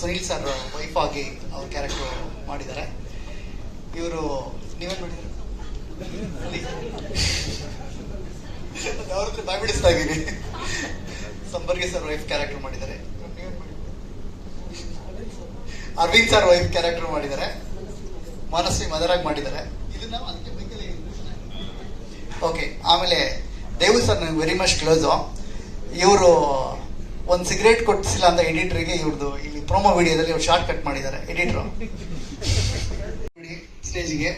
Sunil sir wife ಆಗಿ ಅವ್ರ ಕ್ಯಾರೆಕ್ಟರ್ ಮಾಡಿದ್ದಾರೆ. ಇವರು ನೀವೇನ್ ಮಾಡಿದ್ರು? *laughs* ಅವ್ರ ಹತ್ರ ಬಾಯ್ ಬಿಡಿಸ್ತಾ ಇದ್ದೀನಿ. ಸಂಬರ್ಗಿ ಸರ್ ವೈಫ್ ಕ್ಯಾರೆಕ್ಟರ್ ಮಾಡಿದ್ದಾರೆ. ಅರವಿಂದ್ ಸರ್ ವೈಫ್ ಕ್ಯಾರೆಕ್ಟರ್ ಮಾಡಿದ್ದಾರೆ. ಮಾನಸ್ವಿ ಮದರಾಗಿ ಮಾಡಿದ್ದಾರೆ. ಓಕೆ ಆಮೇಲೆ ದೇವು ಸರ್ ನನಗೆ ವೆರಿ ಮಚ್ ಕ್ಲೋಸು ಇವರು ಒಂದು ಸಿಗರೇಟ್ ಕೊಟ್ಟಿಸಿಲ್ಲ ಅಂತ ಎಡಿಟ್ರಿಗೆ ಇವ್ರದ್ದು ಇಲ್ಲಿ ಪ್ರೊಮೋ ವಿಡಿಯೋದಲ್ಲಿ ಇವ್ರು ಶಾರ್ಟ್ ಕಟ್ ಮಾಡಿದ್ದಾರೆ ಎಡಿಟ್ರು ಸ್ಟೇಜಿಗೆ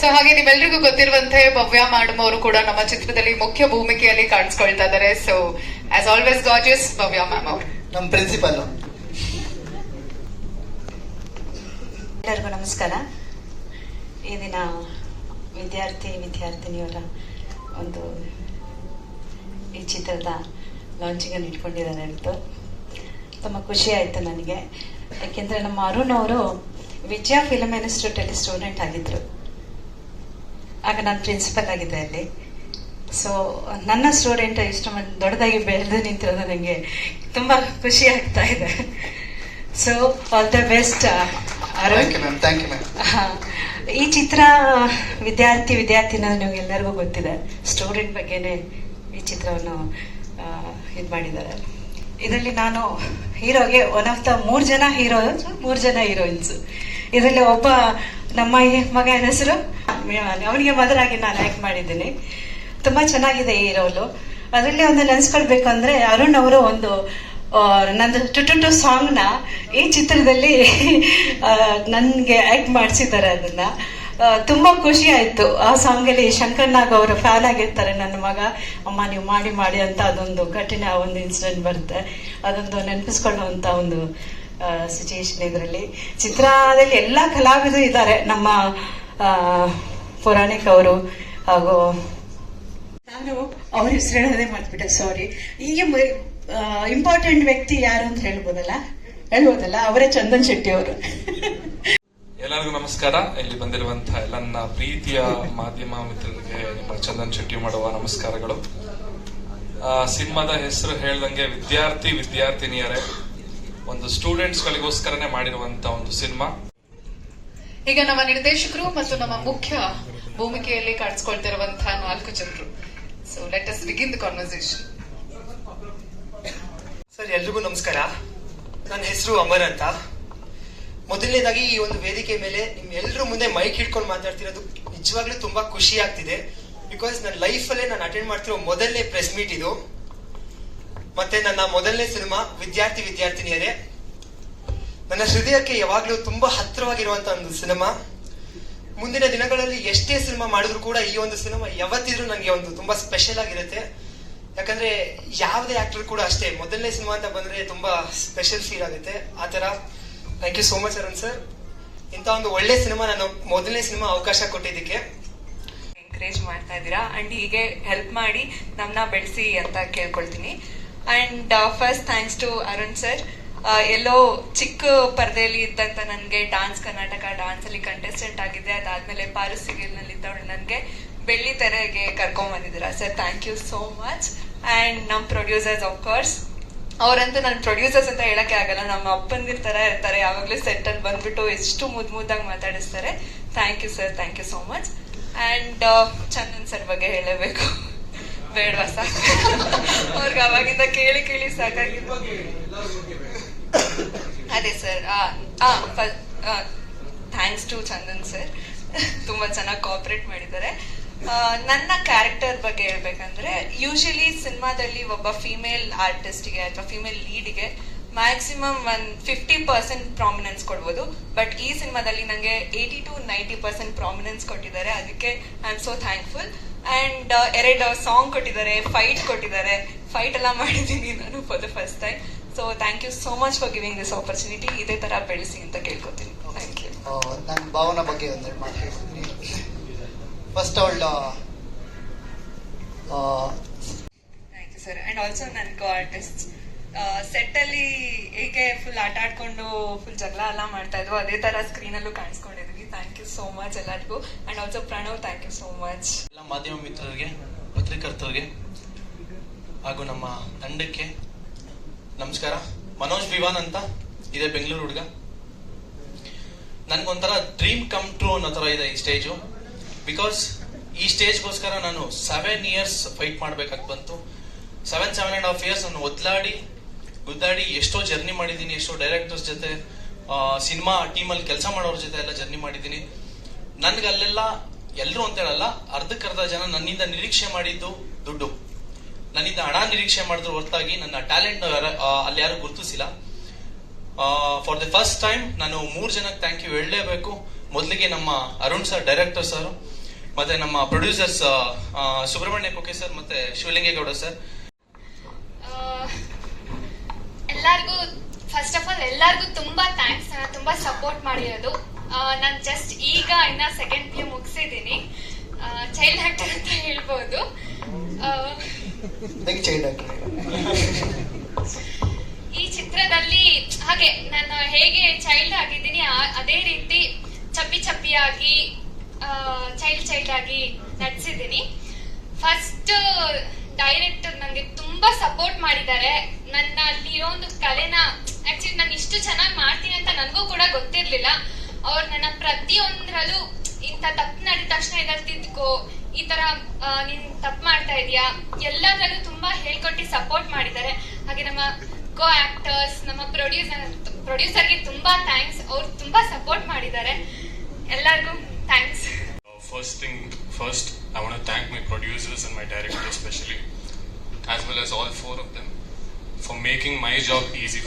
ಸೊ ಹಾಗೆ ನಿಮ್ಮೆಲ್ರಿಗೂ ಗೊತ್ತಿರುವಂತೆ ಭವ್ಯ ಮಾಡುವವರು ಕೂಡ ನಮ್ಮ ಚಿತ್ರದಲ್ಲಿ ಮುಖ್ಯ ಭೂಮಿಕೆಯಲ್ಲಿ ಕಾಣಿಸ್ಕೊಳ್ತಾ ಇದ್ದಾರೆ. So as always gorgeous Bhavya ma'am ಅವರು ನಮ್ಮ ಪ್ರಿನ್ಸಿಪಲ್ ಎಲ್ಲರಿಗೂ ನಮಸ್ಕಾರ. ಈ ದಿನ ವಿದ್ಯಾರ್ಥಿ ವಿದ್ಯಾರ್ಥಿನಿಯವರ ಒಂದು ಈ ಚಿತ್ರದ ಲಾಂಚಿಂಗನ್ನು ಇಟ್ಕೊಂಡಿದ್ದಾರೆ ಅಂತ ತುಂಬ ಖುಷಿ ಆಯಿತು ನನಗೆ. ಯಾಕೆಂದರೆ ನಮ್ಮ ಅರುಣ್ ಅವರು ವಿಜಯ ಫಿಲಮ್ ಇನ್ಸ್ಟಿಟ್ಯೂಟಲ್ಲಿ ಸ್ಟೂಡೆಂಟ್ ಆಗಿದ್ದರು ಆಗ ನಾನು ಪ್ರಿನ್ಸಿಪಲ್ ಆಗಿದ್ದೆ ಅಲ್ಲಿ. ಸೊ ನನ್ನ ಸ್ಟೂಡೆಂಟ್ ಇಷ್ಟು ದೊಡ್ಡದಾಗಿ ಬೆಳೆದು ನಿಂತಿರೋದು ನನಗೆ ತುಂಬ ಖುಷಿ ಆಗ್ತಾ ಇದೆ. So all the best. ಈ ಚಿತ್ರ ವಿದ್ಯಾರ್ಥಿ ವಿದ್ಯಾರ್ಥಿನ ನಿಮ್ಗೆ ಎಲ್ಲರಿಗೂ ಗೊತ್ತಿದೆ. ಸ್ಟೂಡೆಂಟ್ ಬಗ್ಗೆನೇ ಈ ಚಿತ್ರವನ್ನು ಇದು ಮಾಡಿದ್ದಾರೆ. ಇದರಲ್ಲಿ ನಾನು ಹೀರೋಗೆ ಒನ್ ಆಫ್ ದ ಮೂರು ಜನ ಹೀರೋ ಮೂರು ಜನ ಹೀರೋಯಿನ್ಸ್. ಇದರಲ್ಲಿ ಒಬ್ಬ ನಮ್ಮ ಮಗನ ಹೆಸರು ಅವನಿಗೆ ಮದರಾಗಿ ನಾನು ಆ್ಯಕ್ಟ್ ಮಾಡಿದ್ದೀನಿ. ತುಂಬ ಚೆನ್ನಾಗಿದೆ ಈ ರೋಲು. ಅದರಲ್ಲಿ ಒಂದು ನೆನೆಸ್ಕೊಳ್ಬೇಕು ಅಂದ್ರೆ ಅರುಣ್ ಅವರು ಒಂದು ನಂದು ಟು ಟು ಟು ಸಾಂಗ್ನ ಈ ಚಿತ್ರದಲ್ಲಿ ನನಗೆ ಆ್ಯಕ್ಟ್ ಮಾಡಿಸಿದ್ದಾರೆ ಅದನ್ನ. ತುಂಬಾ ಖುಷಿ ಆಯ್ತು. ಆ ಸಾಂಗಲ್ಲಿ ಶಂಕರ್ ನಾಗ್ ಅವರು ಫ್ಯಾನ್ ಆಗಿರ್ತಾರೆ ನನ್ನ ಮಗ. ಅಮ್ಮ, ನೀವು ಮಾಡಿ ಮಾಡಿ ಅಂತ ಅದೊಂದು ಕಠಿಣ ಒಂದು ಇನ್ಸಿಡೆಂಟ್ ಬರುತ್ತೆ. ಅದೊಂದು ನೆನಪಿಸ್ಕೊಳ್ಳುವಂತ ಒಂದು ಸಿಚುಯೇಷನ್ ಇದರಲ್ಲಿ. ಚಿತ್ರದಲ್ಲಿ ಎಲ್ಲ ಕಲಾವಿದರು ಇದ್ದಾರೆ. ನಮ್ಮ ಪುರಾಣಿಕ್ ಅವರು ಹಾಗೂ ನಾನು ಅವ್ರ ಹೆಸರು ಹೇಳೋದೇ ಮಾಡ್ಬಿಟ್ಟೆ ಸಾರಿ ಈಗ ಇಂಪಾರ್ಟೆಂಟ್ ವ್ಯಕ್ತಿ ಯಾರು ಅಂತ ಹೇಳ್ಬೋದಲ್ಲ? ಹೇಳ್ಬೋದಲ್ಲ? ಅವರೇ ಚಂದನ್ ಶೆಟ್ಟಿ ಅವರು. ಎಲ್ಲರಿಗೂ ನಮಸ್ಕಾರ. ಇಲ್ಲಿ ಬಂದಿರುವಂತಹ ಎಲ್ಲ ನನ್ನ ಪ್ರೀತಿಯ ಮಾಧ್ಯಮ ಮಿತ್ರರಿಗೆ ನಿಮ್ಮ ಚಂದನ್ ಶೆಟ್ಟಿ ಮಾಡುವ ನಮಸ್ಕಾರಗಳು. ಆ, ಸಿನಿಮಾದ ಹೆಸರು ಹೇಳ್ದಂಗೆ ವಿದ್ಯಾರ್ಥಿ ವಿದ್ಯಾರ್ಥಿನಿಯರೇ ಒಂದು ಸ್ಟೂಡೆಂಟ್ಸ್ ಗಳಿಗೋಸ್ಕರನೇ ಮಾಡಿರುವಂತ ಒಂದು ಸಿನಿಮಾ. ಈಗ ನಮ್ಮ ನಿರ್ದೇಶಕರು ಮತ್ತು ನಮ್ಮ ಮುಖ್ಯ ಭೂಮಿಕೆಯಲ್ಲಿ ಕಾಣಿಸ್ಕೊಳ್ತಿರುವಂತಹ ನಾಲ್ಕು ಜನರು. So let us begin the conversation sir ಎಲ್ರಿಗೂ ನಮಸ್ಕಾರ. ನನ್ನ ಹೆಸರು ಅಮರ್ ಅಂತ. ಮೊದಲನೇದಾಗಿ ಈ ಒಂದು ವೇದಿಕೆ ಮೇಲೆ ನಿಮ್ ಎಲ್ರ ಮುಂದೆ ಮೈಕ್ ಹಿಡ್ಕೊಂಡು ಮಾತಾಡ್ತಿರೋದು ನಿಜವಾಗ್ಲೂ ತುಂಬಾ ಖುಷಿ ಆಗ್ತಿದೆ. ಬಿಕಾಸ್ ನನ್ನ ಲೈಫಲ್ಲೇ ನಾನು ಅಟೆಂಡ್ ಮಾಡ್ತಿರೋ ಮೊದಲನೇ ಪ್ರೆಸ್ ಮೀಟ್ ಇದು. ಮತ್ತೆ ನನ್ನ ಮೊದಲನೇ ಸಿನಿಮಾ ವಿದ್ಯಾರ್ಥಿ, ವಿದ್ಯಾರ್ಥಿನಿಯರೇ. ನನ್ನ ಹೃದಯಕ್ಕೆ ಯಾವಾಗ್ಲೂ ತುಂಬಾ ಹತ್ತಿರವಾಗಿರುವಂತ ಒಂದು ಸಿನಿಮಾ ಮುಂದಿನ ದಿನಗಳಲ್ಲಿ ಎಷ್ಟೇ ಸಿನಿಮಾ ಮಾಡಿದ್ರು ಕೂಡ ಈ ಒಂದು ಸಿನಿಮಾ ಯಾವತ್ತಿದ್ರೂ ನನಗೆ ಒಂದು ತುಂಬಾ ಸ್ಪೆಷಲ್ ಆಗಿರುತ್ತೆ. ಯಾಕಂದ್ರೆ ಯಾವುದೇ ಆಕ್ಟರ್ ಕೂಡ ಅಷ್ಟೇ, ಮೊದಲನೇ ಸಿನಿಮಾ ಅಂತ ಬಂದ್ರೆ ತುಂಬಾ ಸ್ಪೆಷಲ್ ಫೀಲ್ ಆಗುತ್ತೆ. ಆ ತರ thank you so much Arun sir ಇಂಥ ಒಂದು ಒಳ್ಳೆ ಸಿನಿಮಾ ನಾನು ಮೊದಲನೇ ಸಿನಿಮಾ ಅವಕಾಶ ಕೊಟ್ಟಿದ್ದಕ್ಕೆ. ಎಂಕರೇಜ್ ಮಾಡ್ತಾ ಇದ್ದೀರಾ? ಅಂಡ್ ಹೀಗೆ ಹೆಲ್ಪ್ ಮಾಡಿ ನಮ್ಮನ್ನ ಬೆಳೆಸಿ ಅಂತ ಕೇಳ್ಕೊಳ್ತೀನಿ. And first thanks to Arun sir ಎಲ್ಲೋ ಚಿಕ್ಕ ಪರದೆಯಲ್ಲಿ ಇದ್ದಂತ ನನಗೆ ಡಾನ್ಸ್ ಕರ್ನಾಟಕ ಡಾನ್ಸ್ ಅಲ್ಲಿ ಕಂಟೆಸ್ಟೆಂಟ್ ಆಗಿದೆ ಅದಾದ್ಮೇಲೆ ಪಾರು ಸಿಗಿಲ್ನಲ್ಲಿ ಇದ್ದವಳು ನನಗೆ ಬೆಳ್ಳಿ ತೆರೆಗೆ ಕರ್ಕೊಂಡ್ ಬಂದಿದ್ದೀರಾ? Sir thank you so much and ನಮ್ಮ ಪ್ರೊಡ್ಯೂಸರ್ಸ್ ಆಫ್ ಕೋರ್ಸ್ ಅವರಂತೂ ನನ್ನ ಪ್ರೊಡ್ಯೂಸರ್ಸ್ ಅಂತ ಹೇಳಕ್ಕೆ ಆಗಲ್ಲ. ನಮ್ಮ ಅಪ್ಪಂದಿರ್ ತರ ಇರ್ತಾರೆ. ಯಾವಾಗಲೂ ಸೆಟ್ಟಲ್ಲಿ ಬಂದ್ಬಿಟ್ಟು ಎಷ್ಟು ಮುದ್ ಮುದ್ದಾಗಿ ಮಾತಾಡಿಸ್ತಾರೆ. Thank you sir thank you so much and Chandan sir ಬಗ್ಗೆ ಹೇಳಬೇಕು. ಬೇಡವಾ, ಸಾಕು. ಅವ್ರಿಗೆ ಅವಾಗಿಂದ ಕೇಳಿ ಕೇಳಿ ಸಾಕಾಗಿತ್ತು. ಅದೇ sir thanks to Chandan sir. ತುಂಬ ಚೆನ್ನಾಗಿ ಕೋಆಪ್ರೇಟ್ ಮಾಡಿದ್ದಾರೆ. ನನ್ನ ಕ್ಯಾರೆಕ್ಟರ್ ಬಗ್ಗೆ ಹೇಳ್ಬೇಕಂದ್ರೆ ಯೂಶಲಿ ಸಿನಿಮಾದಲ್ಲಿ ಒಬ್ಬ ಫಿಮೇಲ್ ಆರ್ಟಿಸ್ಟ್ಗೆ ಅಥವಾ female ಲೀಡ್ಗೆ maximum one fifty percent prominence ಕೊಡ್ಬೋದು. ಬಟ್ ಈ ಸಿನಿಮಾದಲ್ಲಿ ನನಗೆ eighty to ninety percent prominence ಕೊಟ್ಟಿದ್ದಾರೆ. ಅದಕ್ಕೆ I am so thankful and ಎರಡು ಸಾಂಗ್ ಕೊಟ್ಟಿದ್ದಾರೆ ಫೈಟ್ ಕೊಟ್ಟಿದ್ದಾರೆ. ಫೈಟ್ ಎಲ್ಲ ಮಾಡಿದ್ದೀನಿ ನಾನು for the first time so thank you so much for giving this opportunity ಇದೇ ತರ ಬೆಳೆಸಿ ಅಂತ ಕೇಳ್ಕೊತೀನಿ. ಥ್ಯಾಂಕ್ ಯು ನನ್ನ ಭಾವನ ಬಗ್ಗೆ ಒಂದೆರಡು ಮಾತು ಹೇಳ್ತೀನಿ. ಫಸ್ಟ್ ಅವಳ thank you sir and also ನನ್ನ ಕೋ ಆರ್ಟಿಸ್ಟ್ ಸೆಟ್ ಅಲ್ಲಿ ಹೇಗೆ ಫುಲ್ ಆಟ ಆಡ್ಕೊಂಡು ಫುಲ್ ಜಗಳ ಎಲ್ಲ ಮಾಡ್ತಾ ಇದ್ವು ಅದೇ ತರ ಸ್ಕ್ರೀನ್ ಅಲ್ಲೂ ಕಾಣಿಸ್ಕೊಂಡಿದ್ವಿ ಥ್ಯಾಂಕ್ ಯು ಸೋ ಮಚ್ ಎಲ್ಲರಿಗೂ. And also Pranav thank you so much ಎಲ್ಲ ಮಾಧ್ಯಮ ಮಿತ್ರರಿಗೆ ಪತ್ರಿಕರ್ತರಿಗೆ ಹಾಗೂ ನಮ್ಮ ತಂಡಕ್ಕೆ ನಮಸ್ಕಾರ. ಮನೋಜ್ ವಿವಾನ್ ಅಂತ. ಇದೆ ಬೆಂಗಳೂರು ಹುಡುಗ. ನನ್ಗೊಂಥರ ಡ್ರೀಮ್ ಕಮ್ ಟ್ರೂ ಅನ್ನೋ ಥರ ಇದೆ ಈ ಸ್ಟೇಜು ಬಿಕಾಸ್ ಈ ಸ್ಟೇಜ್ಗೋಸ್ಕರ ನಾನು ಸೆವೆನ್ ಇಯರ್ಸ್ ಫೈಟ್ ಮಾಡ್ಬೇಕಾಗಿ ಬಂತು. Seven seven and half years ನಾನು ಒದ್ಲಾಡಿ, ಗುದ್ದಾಡಿ ಎಷ್ಟೋ ಜರ್ನಿ ಮಾಡಿದ್ದೀನಿ, ಎಷ್ಟೋ ಡೈರೆಕ್ಟರ್ಸ್ ಜೊತೆ ಸಿನಿಮಾ ಟೀಮಲ್ಲಿ ಕೆಲಸ ಮಾಡೋರ ಜೊತೆ ಎಲ್ಲ ಜರ್ನಿ ಮಾಡಿದ್ದೀನಿ. ನನ್ಗೆ ಅಲ್ಲೆಲ್ಲ ಎಲ್ಲರೂ ಅಂತ ಹೇಳಲ್ಲ, ಅರ್ಧಕ್ಕರ್ಧ ಜನ ನನ್ನಿಂದ ನಿರೀಕ್ಷೆ ಮಾಡಿದ್ದು ದುಡ್ಡು. ನನ್ನಿಂದ ಹಣ ನಿರೀಕ್ಷೆ ಮಾಡಿದ್ರು ಹೊರತಾಗಿ ನನ್ನ ಟ್ಯಾಲೆಂಟ್ ಅಲ್ಲಿ ಯಾರು ಗುರುತಿಸಿಲ್ಲ. ಫಾರ್ ದ ಫಸ್ಟ್ ಟೈಮ್ ನಾನು ಮೂರು ಜನಕ್ಕೆ ಥ್ಯಾಂಕ್ ಯು ಹೇಳಲೇಬೇಕು. ಮೊದಲಿಗೆ ನಮ್ಮ ಅರುಣ್ ಸರ್ ಡೈರೆಕ್ಟರ್ ಸರ್ ಮತ್ತೆ ನಮ್ಮ ಪ್ರೊಡ್ಯೂಸರ್ಸ್ ಸುಬ್ರಹ್ಮಣ್ಯ ಕೊಕೆ ಸರ್ ಮತ್ತೆ ಶಿವಲಿಂಗೇಗೌಡ ಸರ್ ಎಲ್ಲರಿಗೂ ಫಸ್ಟ್ ಆಫ್ ಆಲ್ ಎಲ್ಲರಿಗೂ ತುಂಬಾ ಥ್ಯಾಂಕ್ಸ್ ನಾನು ತುಂಬಾ ಸಪೋರ್ಟ್ ಮಾಡಿರೋದು. ನಾನು ಜಸ್ಟ್ ಈಗ ಇನ್ನ ಸೆಕೆಂಡ್ ಪಿ ಮುಗಿಸಿದ್ದೀನಿ. ಚೈಲ್ಡ್ ಆಕ್ಟರ್ ಅಂತ ಹೇಳ್ಬೋದು. ಈ ಚಿತ್ರದಲ್ಲಿ, ಹಾಗೆ ನಾನು ಹೇಗೆ ಚೈಲ್ಡ್ ಆಗಿದ್ದೀನಿ ಅದೇ ರೀತಿ ಚಪ್ಪಿ ಚಪ್ಪಿಯಾಗಿ ಚೈಲ್ಡ್ ಚೈಲ್ಡ್ ಆಗಿ ನಟಿಸಿದ್ದೀನಿ ಫಸ್ಟ್ ಡೈರೆಕ್ಟರ್ ನನಗೆ ತುಂಬಾ ಸಪೋರ್ಟ್ ಮಾಡಿದ್ದಾರೆ. ನನ್ನ ಅಲ್ಲಿರೋ ಒಂದು ಕಲೆನ ಆಕ್ಚುಲಿ ನಾನು ಇಷ್ಟು ಚೆನ್ನಾಗಿ ಮಾಡ್ತೀನಿ ಅಂತ ನನಗೂ ಕೂಡ ಗೊತ್ತಿರ್ಲಿಲ್ಲ. ಅವ್ರು ನನ್ನ ಪ್ರತಿಯೊಂದರಲ್ಲೂ ಇಂಥ ತಪ್ಪು ನಡೆದ ತಕ್ಷಣ ಇದ್ರಲ್ಲಿ ತಿದ್ಕೋ ಈ ತರ ನೀನ್ ತಪ್ಪು ಮಾಡ್ತಾ ಇದೀಯಾ ಎಲ್ಲದರಲ್ಲೂ ತುಂಬಾ ಹೇಳ್ಕೊಟ್ಟು ಸಪೋರ್ಟ್ ಮಾಡಿದ್ದಾರೆ ಹಾಗೆ ನಮ್ಮ ಕೋ ಆಕ್ಟರ್ಸ್ ನಮ್ಮ ಪ್ರೊಡ್ಯೂಸರ್ ಪ್ರೊಡ್ಯೂಸರ್ಗೆ ತುಂಬಾ ಥ್ಯಾಂಕ್ಸ್ ಅವ್ರು ತುಂಬಾ ಸಪೋರ್ಟ್ ಮಾಡಿದ್ದಾರೆ ಎಲ್ಲರಿಗೂ thanks First thing first, I want to thank my producers and my director especially, as well as all four of them, for making my job easy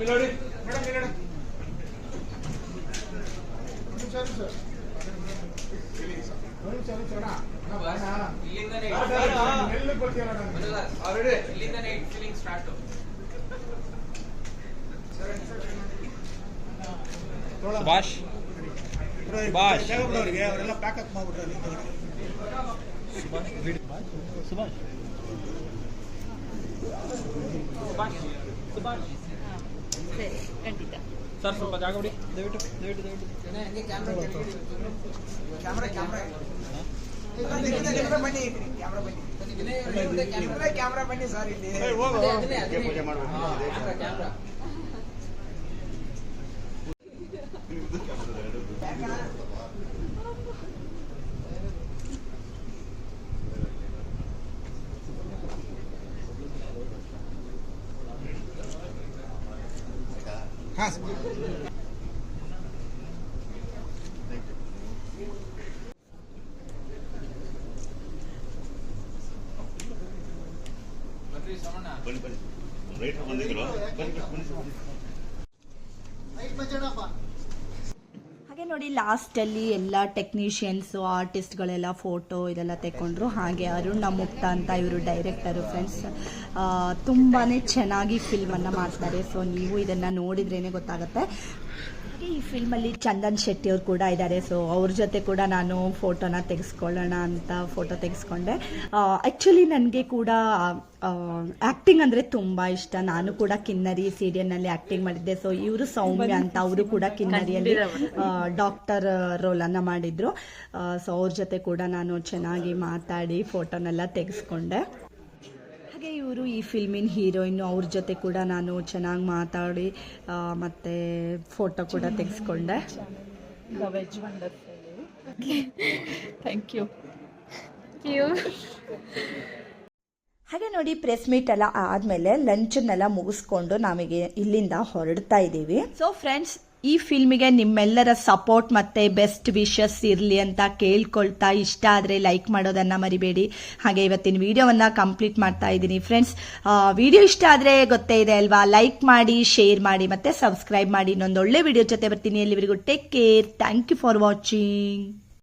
for me. ಬಂದ್ಬಿಡಿ ಸುಭಾಷ್ ಸುಭಾಷ್ ಅವರೆಲ್ಲ pack up ಮಾಡ್ಬಿಟ್ರೆ ಸುಭಾಷ್. ಸರಿ ಖಂಡಿತ. Sir ಸ್ವಲ್ಪ ಜಾಗ ಬಿಡಿ. ದಯವಿಟ್ಟು ದಯವಿಟ್ಟು ದಯವಿಟ್ಟು. ಕ್ಯಾಮ್ರಾ ಕ್ಯಾಮ್ರಾ ಬನ್ನಿ ಕ್ಯಾಮ್ರಾ ಕ್ಯಾಮ್ರಾ ಬನ್ನಿ. ಸರ್ ಇಲ್ಲಿ. casa. ಲಾಸ್ಟಲ್ಲಿ ಎಲ್ಲ ಟೆಕ್ನಿಷಿಯನ್ಸು ಆರ್ಟಿಸ್ಟ್ಗಳೆಲ್ಲ ಫೋಟೋ ಇದೆಲ್ಲ ತೆಕ್ಕೊಂಡ್ರು. ಹಾಗೆ ಅರುಣ್ ಮುಕ್ತ ಅಂತ ಇವರು ಡೈರೆಕ್ಟರು ಫ್ರೆಂಡ್ಸ್ ತುಂಬಾ ಚೆನ್ನಾಗಿ ಫಿಲ್ಮನ್ನು ಮಾಡ್ತಾರೆ. ಸೊ ನೀವು ಇದನ್ನು ನೋಡಿದ್ರೇ ಗೊತ್ತಾಗುತ್ತೆ. ಹಾಗೆ ಈ ಫಿಲ್ಮಲ್ಲಿ ಚಂದನ್ ಶೆಟ್ಟಿ ಅವ್ರು ಕೂಡ ಇದ್ದಾರೆ. ಸೊ ಅವ್ರ ಜೊತೆ ಕೂಡ ನಾನು ಫೋಟೋನ ತೆಗೆಸ್ಕೊಳ್ಳೋಣ ಅಂತ ಫೋಟೋ ತೆಗೆಸ್ಕೊಂಡೆ. ಆ್ಯಕ್ಚುಲಿ ನನಗೆ ಕೂಡ ಆ್ಯಕ್ಟಿಂಗ್ ಅಂದರೆ ತುಂಬ ಇಷ್ಟ. ನಾನು ಕೂಡ ಕಿನ್ನರಿ ಸೀರಿಯಲ್ನಲ್ಲಿ ಆ್ಯಕ್ಟಿಂಗ್ ಮಾಡಿದ್ದೆ. ಸೊ ಇವರು ಸೌಮ್ಯ ಅಂತ ಅವರು ಕೂಡ ಕಿನ್ನರಿಯಲ್ಲಿ ಡಾಕ್ಟರ್ ರೋಲನ್ನು ಮಾಡಿದ್ರು. ಸೊ ಅವ್ರ ಜೊತೆ ಕೂಡ ನಾನು ಚೆನ್ನಾಗಿ ಮಾತಾಡಿ ಫೋಟೋನೆಲ್ಲ ತೆಗೆಸ್ಕೊಂಡೆ. ಹಾಗೆ ಇವರು ಈ ಫಿಲ್ಮಿನ ಹೀರೋಯಿನ್ ಅವ್ರ ಜೊತೆ ಕೂಡ ನಾನು ಚೆನ್ನಾಗಿ ಮಾತಾಡಿ ಮತ್ತೆ ಫೋಟೋ ಕೂಡ ತೆಗೆಸ್ಕೊಂಡೆ. ಥ್ಯಾಂಕ್ ಯು ಹಾಗೆ ನೋಡಿ ಪ್ರೆಸ್ ಮೀಟ್ ಎಲ್ಲ ಆದಮೇಲೆ ಲಂಚನ್ನೆಲ್ಲ ಮುಗಿಸ್ಕೊಂಡು ನಮಗೆ ಇಲ್ಲಿಂದ ಹೊರಡ್ತಾ ಇದ್ದೀವಿ. ಸೊ ಫ್ರೆಂಡ್ಸ್ ಈ ಫಿಲ್ಮಿಗೆ ನಿಮ್ಮೆಲ್ಲರ ಸಪೋರ್ಟ್ ಮತ್ತೆ ಬೆಸ್ಟ್ ವಿಶಸ್ ಇರಲಿ ಅಂತ ಕೇಳ್ಕೊಳ್ತಾ ಇಷ್ಟ ಆದರೆ ಲೈಕ್ ಮಾಡೋದನ್ನ ಮರಿಬೇಡಿ. ಹಾಗೆ ಇವತ್ತಿನ ವಿಡಿಯೋವನ್ನ ಕಂಪ್ಲೀಟ್ ಮಾಡ್ತಾ ಇದ್ದೀನಿ ಫ್ರೆಂಡ್ಸ್. ವಿಡಿಯೋ ಇಷ್ಟ ಆದರೆ ಗೊತ್ತೇ ಇದೆ ಅಲ್ವಾ? ಲೈಕ್ ಮಾಡಿ, ಶೇರ್ ಮಾಡಿ ಮತ್ತೆ ಸಬ್ಸ್ಕ್ರೈಬ್ ಮಾಡಿ. ಇನ್ನೊಂದು ಒಳ್ಳೆ ವಿಡಿಯೋ ಜೊತೆ ಬರ್ತೀನಿ. ಎಲ್ಲಿವರೆಗೂ take care. Thank you for watching.